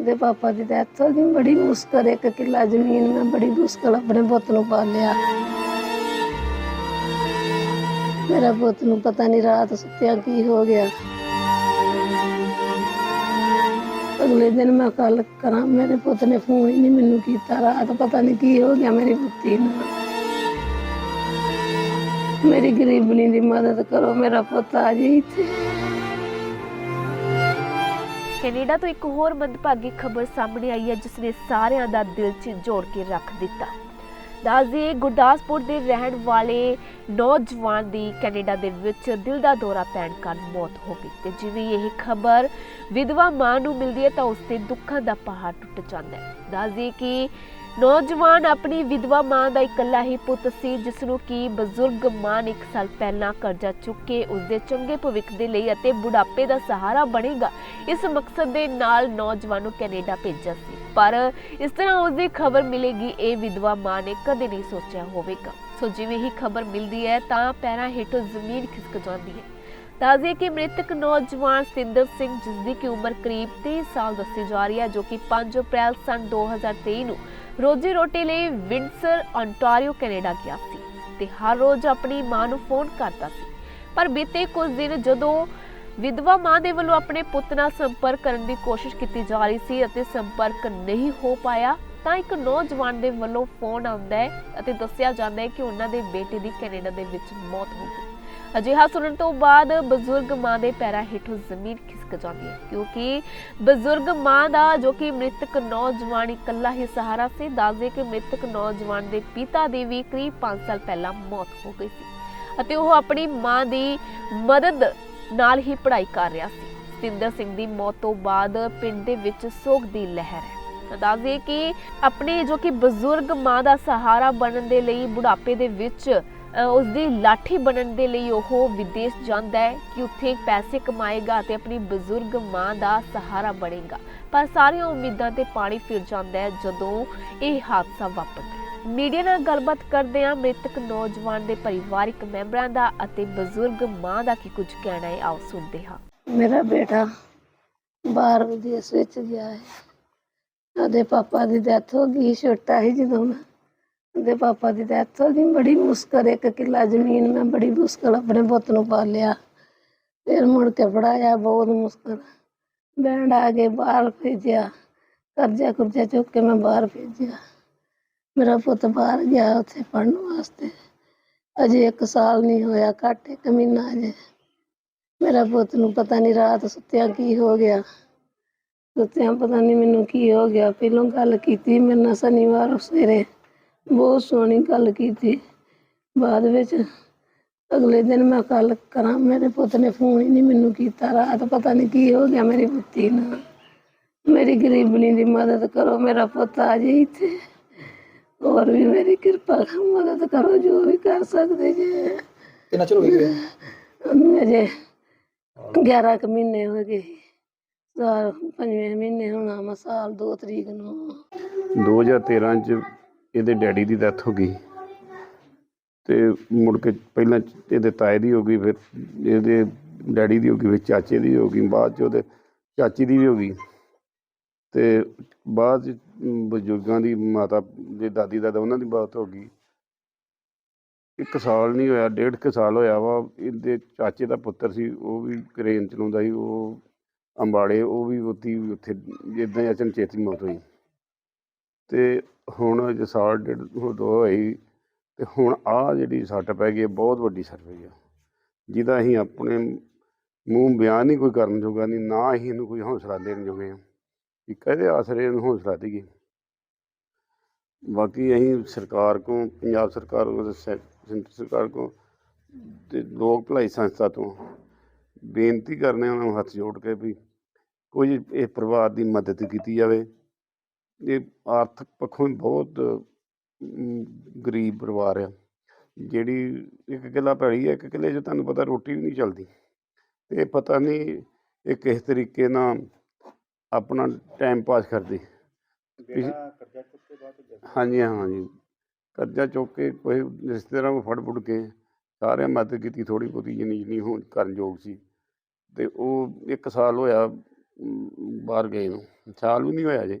ਉਹਦੇ ਪਾਪਾ ਦੀ ਡੈਥ ਹੋ ਗਈ। ਬੜੀ ਮੁਸ਼ਕਲ ਇੱਕ ਕਿੱਲਾ ਜ਼ਮੀਨ ਮੈਂ ਬੜੀ ਮੁਸ਼ਕਲ ਆਪਣੇ ਪੁੱਤ ਨੂੰ ਪਾਲਿਆ। ਮੇਰਾ ਪੁੱਤ ਨੂੰ ਪਤਾ ਨਹੀਂ ਰਾਤ ਸੁੱਤਿਆ ਕੀ ਹੋ ਗਿਆ। ਅਗਲੇ ਦਿਨ ਮੈਂ ਕੱਲ ਕਰਾਂ, ਮੇਰੇ ਪੁੱਤ ਨੇ ਫੋਨ ਹੀ ਨਹੀਂ ਮੈਨੂੰ ਕੀਤਾ। ਰਾਤ ਪਤਾ ਨਹੀਂ ਕੀ ਹੋ ਗਿਆ ਮੇਰੀ ਪੁੱਤੀ ਨੂੰ। ਮੇਰੀ ਗਰੀਬਣੀ ਦੀ ਮਦਦ ਕਰੋ, ਮੇਰਾ ਪੁੱਤ ਆ ਜੇ ਇੱਥੇ। ਕੈਨੇਡਾ ਤੋਂ ਇੱਕ ਹੋਰ ਮੰਦਭਾਗੀ ਖਬਰ ਸਾਹਮਣੇ ਆਈ ਹੈ ਜਿਸ ਨੇ ਸਾਰਿਆਂ ਦਾ ਦਿਲ ਝੰਜੋੜ ਕੇ ਰੱਖ ਦਿੱਤਾ। ਦੱਸਦੇ ਗੁਰਦਾਸਪੁਰ ਦੇ ਰਹਿਣ ਵਾਲੇ ਨੌਜਵਾਨ ਦੀ ਕੈਨੇਡਾ ਦੇ ਵਿੱਚ ਦਿਲ ਦਾ ਦੌਰਾ ਪੈਣ ਕਾਰਨ ਮੌਤ ਹੋ ਗਈ ਤੇ ਜਿਵੇਂ ਇਹ ਖਬਰ ਵਿਧਵਾ ਮਾਂ ਨੂੰ ਮਿਲਦੀ ਹੈ ਤਾਂ ਉਸ ਤੇ ਦੁੱਖਾਂ ਦਾ ਪਹਾੜ ਟੁੱਟ ਜਾਂਦਾ ਹੈ। ਦੱਸਦੇ ਕਿ ਨੌਜਵਾਨ ਆਪਣੀ ਵਿਧਵਾ ਮਾਂ ਦਾ ਇਕੱਲਾ ਹੀ ਪੁੱਤ ਸੀ ਜਿਸ ਨੂੰ ਕਿ ਬਜ਼ੁਰਗ ਮਾਂ ਨੇ ਇੱਕ ਸਾਲ ਪਹਿਲਾਂ ਕਰਜ਼ਾ ਚੁੱਕ ਕੇ ਉਸ ਦੇ ਚੰਗੇ ਭਵਿੱਖ ਦੇ ਲਈ ਅਤੇ ਬੁਢਾਪੇ ਦਾ ਸਹਾਰਾ ਬਣੇਗਾ, ਇਸ ਮਕਸਦ ਦੇ ਨਾਲ ਨੌਜਵਾਨ ਨੂੰ ਕੈਨੇਡਾ ਭੇਜਿਆ ਸੀ। ਪਰ ਇਸ ਤਰ੍ਹਾਂ ਉਸ ਦੀ ਖਬਰ ਮਿਲੇਗੀ, ਇਹ ਵਿਧਵਾ ਮਾਂ ਨੇ ਕਦੇ ਨਹੀਂ ਸੋਚਿਆ ਹੋਵੇਗਾ। ਸੋ ਜਿਵੇਂ ਹੀ ਖਬਰ ਮਿਲਦੀ ਹੈ, ਤਾਂ ਪੈਰਾਂ ਹੇਠੋਂ ਜ਼ਮੀਨ ਖਿਸਕ ਜਾਂਦੀ ਹੈ। ਦੱਸਦੇ ਕਿ ਮ੍ਰਿਤਕ ਨੌਜਵਾਨ ਸਿੰਦਰ ਸਿੰਘ ਜਿਸ ਦੀ ਕਿ ਉਮਰ ਕਰੀਬ 23 ਸਾਲ ਦੱਸੀ ਜਾ ਰਹੀ ਹੈ, ਜੋ ਕਿ 5 ਅਪ੍ਰੈਲ ਸਨ 2023 ਨੂੰ ਰੋਜੀ ਰੋਟੀ ਲਈ ਵਿੰਡਸਰ ontario ਕੈਨੇਡਾ ਗਿਆ ਸੀ ਤੇ ਹਰ ਰੋਜ਼ ਆਪਣੀ ਮਾਂ ਨੂੰ ਫੋਨ ਕਰਦਾ ਸੀ। ਪਰ ਬੀਤੇ ਕੁਝ ਦਿਨ ਜਦੋਂ ਵਿਧਵਾ ਮਾਂ ਦੇ ਵੱਲੋਂ ਆਪਣੇ ਪੁੱਤ ਨਾਲ ਸੰਪਰਕ ਕਰਨ ਦੀ ਕੋਸ਼ਿਸ਼ ਕੀਤੀ ਜਾ ਰਹੀ ਸੀ ਅਤੇ ਸੰਪਰਕ ਨਹੀਂ ਹੋ ਪਾਇਆ, ਤਾਂ ਇੱਕ ਨੌਜਵਾਨ ਦੇ ਵੱਲੋਂ ਫੋਨ ਆਉਂਦਾ ਹੈ ਅਤੇ ਦੱਸਿਆ ਜਾਂਦਾ ਹੈ ਕਿ ਉਹਨਾਂ ਦੇ ਬੇਟੇ ਦੀ ਕੈਨੇਡਾ ਦੇ ਵਿੱਚ ਮੌਤ ਹੋ ਗਈ। ਅਜਿਹਾ ਸੁਣਨ ਤੋਂ ਬਾਅਦ ਬਜ਼ੁਰਗ ਮਾਂ ਦੇ ਪੈਰਾਂ ਹੇਠੋਂ ਜ਼ਮੀਨ ਖਿਸਕ ਜਾਂਦੀ ਹੈ, ਕਿਉਂਕਿ ਬਜ਼ੁਰਗ ਮਾਂ ਦਾ ਜੋ ਕਿ ਮ੍ਰਿਤਕ ਨੌਜਵਾਨ ਇਕੱਲਾ ਹੀ ਸਹਾਰਾ ਸੀ, ਦੱਸਦੇ ਕਿ ਮ੍ਰਿਤਕ ਨੌਜਵਾਨ ਦੇ ਪਿਤਾ ਦੀ ਵੀ ਕਰੀਬ 5 ਸਾਲ ਪਹਿਲਾਂ ਮੌਤ ਹੋ ਗਈ ਸੀ ਅਤੇ ਉਹ ਆਪਣੀ ਮਾਂ ਦੀ ਮਦਦ ਨਾਲ ਹੀ ਪੜ੍ਹਾਈ ਕਰ ਰਿਹਾ ਸੀ। ਸਤਿੰਦਰ ਸਿੰਘ ਦੀ ਮੌਤ ਤੋਂ ਬਾਅਦ ਪਿੰਡ ਦੇ ਵਿੱਚ ਸੋਗ ਦੀ ਲਹਿਰ ਹੈ। ਦੱਸਦੇ ਕਿ ਆਪਣੇ ਜੋ ਕਿ ਬਜ਼ੁਰਗ ਮਾਂ ਦਾ ਸਹਾਰਾ ਬਣਨ ਦੇ ਲਈ ਬੁਢਾਪੇ ਦੇ ਵਿੱਚ ਉਸ ਦੀ ਲਾਠੀ ਬਣਨ ਦੇ ਲਈ ਉਹ ਵਿਦੇਸ਼ ਜਾਂਦਾ ਹੈ ਕਿ ਉੱਥੇ ਪੈਸੇ ਕਮਾਏਗਾ ਤੇ ਆਪਣੀ ਬਜ਼ੁਰਗ ਮਾਂ ਦਾ ਸਹਾਰਾ ਬਣੇਗਾ। ਪਰ ਸਾਰੀਆਂ ਉਮੀਦਾਂ ਤੇ ਪਾਣੀ ਫਿਰ ਜਾਂਦਾ ਹੈ ਜਦੋਂ ਇਹ ਹਾਦਸਾ ਵਾਪਰਦਾ ਹੈ। ਮੀਡੀਆ ਨਾਲ ਗੱਲਬਾਤ ਕਰਦੇ ਹਾਂ ਮ੍ਰਿਤਕ ਨੌਜਵਾਨ ਦੇ ਪਰਿਵਾਰਕ ਮੈਂਬਰਾਂ ਦਾ ਅਤੇ ਬਜ਼ੁਰਗ ਮਾਂ ਦਾ ਕੀ ਕੁਝ ਕਹਿਣਾ ਹੈ, ਆਓ ਸੁਣਦੇ ਹਾਂ। ਮੇਰਾ ਬੇਟਾ ਬਾਹਰ ਵਿਦੇਸ਼ ਵਿੱਚ ਗਿਆ ਹੈ। ਉਹਦੇ ਪਾਪਾ ਦੀ ਡੈਥ ਹੋ ਗਈ, ਛੋਟਾ ਸੀ ਜਦੋਂ ਮੈਂ ਉਹਦੇ ਪਾਪਾ ਦੀ ਡੈਥ ਹੋ ਗਈ। ਬੜੀ ਮੁਸ਼ਕਲ, ਇੱਕ ਕਿੱਲਾ ਜ਼ਮੀਨ ਮੈਂ ਬੜੀ ਮੁਸ਼ਕਲ ਆਪਣੇ ਪੁੱਤ ਨੂੰ ਪਾਲਿਆ। ਫਿਰ ਮੁੜ ਕੇ ਪੜਾਇਆ ਬਹੁਤ ਮੁਸ਼ਕਲ। ਬੈਂਡ ਆ ਕੇ ਬਾਹਰ ਭੇਜਿਆ। ਕਰਜ਼ਾ ਕੁਰਜ਼ਾ ਚੁੱਕ ਕੇ ਮੈਂ ਬਾਹਰ ਭੇਜਿਆ। ਮੇਰਾ ਪੁੱਤ ਬਾਹਰ ਗਿਆ ਉੱਥੇ ਪੜ੍ਹਨ ਵਾਸਤੇ। ਅਜੇ ਇੱਕ ਸਾਲ ਨਹੀਂ ਹੋਇਆ, ਘੱਟ ਇੱਕ ਮਹੀਨਾ ਅਜੇ। ਮੇਰਾ ਪੁੱਤ ਨੂੰ ਪਤਾ ਨਹੀਂ ਰਾਤ ਸੁੱਤਿਆਂ ਕੀ ਹੋ ਗਿਆ। ਸੁੱਤਿਆਂ ਪਤਾ ਨਹੀਂ ਮੈਨੂੰ ਕੀ ਹੋ ਗਿਆ। ਪਹਿਲੋਂ ਗੱਲ ਕੀਤੀ ਮੇਰੇ ਨਾਲ ਸ਼ਨੀਵਾਰ ਸਵੇਰੇ। ਬਹੁਤ ਸੋਹਣੀ ਗੱਲ ਕੀਤੀ। ਬਾਅਦ ਵਿੱਚ ਅਗਲੇ ਦਿਨ ਮੈਂ ਕੱਲ ਕਰਾਂ ਮੇਰੇ ਪੁੱਤ ਨੇ ਫੋਨ ਹੀ ਨਹੀਂ ਮੈਨੂੰ ਕੀਤਾ। ਰਾਤ ਪਤਾ ਨਹੀਂ ਕੀ ਹੋ ਗਿਆ ਮੇਰੀ ਪੁੱਤੀ ਨਾਲ। ਮੇਰੀ ਗਰੀਬਣੀ ਦੀ ਮਦਦ ਕਰੋ ਮੇਰਾ ਪੁੱਤ ਆ ਜੇ ਇੱਥੇ। ਹੋਰ ਵੀ ਮੇਰੀ ਕਿਰਪਾ ਮਦਦ ਕਰੋ ਜੋ ਵੀ ਕਰ ਸਕਦੇ ਜੇ। ਕਿੰਨਾ ਚਿਰ ਹੋ ਗਿਆ? ਅਜੇ 11 ਕੁ ਮਹੀਨੇ ਹੋ ਗਏ ਸਾਲ ਪੰਜਵੇਂ ਮਹੀਨੇ ਹੋਣਾ ਵਾ ਸਾਲ 2 ਤਰੀਕ ਨੂੰ। 2013 ਚ ਇਹਦੇ ਡੈਡੀ ਦੀ ਡੈਥ ਹੋ ਗਈ। ਤੇ ਮੁੜ ਕੇ ਪਹਿਲਾਂ ਇਹਦੇ ਤਾਏ ਦੀ ਹੋ ਗਈ, ਫਿਰ ਇਹਦੇ ਡੈਡੀ ਦੀ ਹੋ ਗਈ, ਫਿਰ ਚਾਚੇ ਦੀ ਹੋ ਗਈ, ਬਾਅਦ ਚ ਉਹਦੇ ਚਾਚੀ ਦੀ ਵੀ ਹੋ ਗਈ। ਤੇ ਬਾਅਦ ਚ ਬਜ਼ੁਰਗਾਂ ਦੀ ਮਾਤਾ, ਜੇ ਦਾਦੀ ਦਾਦਾ ਉਹਨਾਂ ਦੀ ਬਾਤ ਹੋ ਗਈ। ਇੱਕ ਸਾਲ ਨਹੀਂ ਹੋਇਆ, ਡੇਢ ਕੁ ਸਾਲ ਹੋਇਆ ਵਾ, ਇਹਦੇ ਚਾਚੇ ਦਾ ਪੁੱਤਰ ਸੀ, ਉਹ ਵੀ ਕਰੇਨ ਚਲਾਉਂਦਾ ਸੀ, ਉਹ ਅੰਬਾਲੇ, ਉਹ ਵੀ ਉੱਥੇ ਉੱਥੇ ਜਿੱਦਾਂ ਹੀ ਅਚਨਚੇਤੀ ਮੌਤ ਹੋਈ। ਤੇ ਹੁਣ ਜੇ ਸਾਲ ਡੇਢ ਦੋ ਹੋਈ ਤੇ ਹੁਣ ਆ ਜਿਹੜੀ ਸੱਟ ਪੈ ਗਈ ਬਹੁਤ ਵੱਡੀ ਸੱਟ ਪਈ ਆ ਜਿਹਦਾ ਅਸੀਂ ਆਪਣੇ ਮੂੰਹ ਬਿਆਨ ਨਹੀਂ ਕੋਈ ਕਰਨ ਜੋਗਾ ਨਹੀਂ, ਨਾ ਅਸੀਂ ਇਹਨੂੰ ਕੋਈ ਹੌਸਲਾ ਦੇਣ ਜੋਗੇ ਆ ਕਿ ਕਹਦੇ ਆਸਰੇ ਇਹਨੂੰ ਹੌਸਲਾ ਦੇਈਏ ਬਾਕੀ ਅਸੀਂ ਸਰਕਾਰ ਕੋ ਪੰਜਾਬ ਸਰਕਾਰ ਕੋ ਸੈਂਟਰ ਸਰਕਾਰ ਕੋ ਤੇ ਲੋਕ ਭਲਾਈ ਸੰਸਥਾ ਤੋਂ ਬੇਨਤੀ ਕਰਨੇ ਉਹਨਾਂ ਨੂੰ ਹੱਥ ਜੋੜ ਕੇ ਵੀ ਕੋਈ ਇਹ ਪਰਿਵਾਰ ਦੀ ਮਦਦ ਕੀਤੀ ਜਾਵੇ। ਇਹ ਆਰਥਿਕ ਪੱਖੋਂ ਵੀ ਬਹੁਤ ਗਰੀਬ ਪਰਿਵਾਰ ਆ। ਜਿਹੜੀ ਇੱਕ ਕਿੱਲਾ ਪੈਲੀ ਹੈ ਇੱਕ ਕਿੱਲੇ 'ਚ ਤੁਹਾਨੂੰ ਪਤਾ ਰੋਟੀ ਵੀ ਨਹੀਂ ਚੱਲਦੀ। ਇਹ ਪਤਾ ਨਹੀਂ ਇਹ ਕਿਸ ਤਰੀਕੇ ਨਾਲ ਆਪਣਾ ਟਾਈਮ ਪਾਸ ਕਰਦੇ। ਹਾਂਜੀ ਹਾਂ ਹਾਂਜੀ ਕਰਜ਼ਾ ਚੁੱਕ ਕੇ ਕੋਈ ਰਿਸ਼ਤੇਦਾਰਾਂ ਨੂੰ ਫੜ ਫੁੜ ਕੇ ਸਾਰਿਆਂ ਮਦਦ ਕੀਤੀ ਥੋੜੀ ਬਹੁਤੀ ਜਿੰਨੀ ਜਿੰਨੀ ਹੋਣ ਕਰਨ ਯੋਗ ਸੀ। ਤੇ ਉਹ ਇੱਕ ਸਾਲ ਹੋਇਆ ਬਾਹਰ ਗਏ ਨੂੰ। ਸਾਲ ਵੀ ਨਹੀਂ ਹੋਇਆ ਜੇ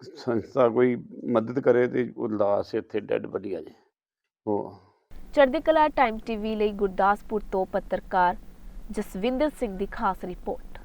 ਸੰਸਥਾ ਕੋਈ ਮਦਦ ਕਰੇ ਤੇ ਉਹ ਲਾਸ਼ ਇੱਥੇ ਡੈੱਡ ਬੜੀ ਆ ਜੇ। ਉਹ ਚੜ੍ਹਦੀ ਕਲਾ ਟਾਈਮ ਟੀਵੀ ਲਈ ਗੁਰਦਾਸਪੁਰ ਤੋਂ ਪੱਤਰਕਾਰ ਜਸਵਿੰਦਰ ਸਿੰਘ ਦੀ ਖਾਸ ਰਿਪੋਰਟ।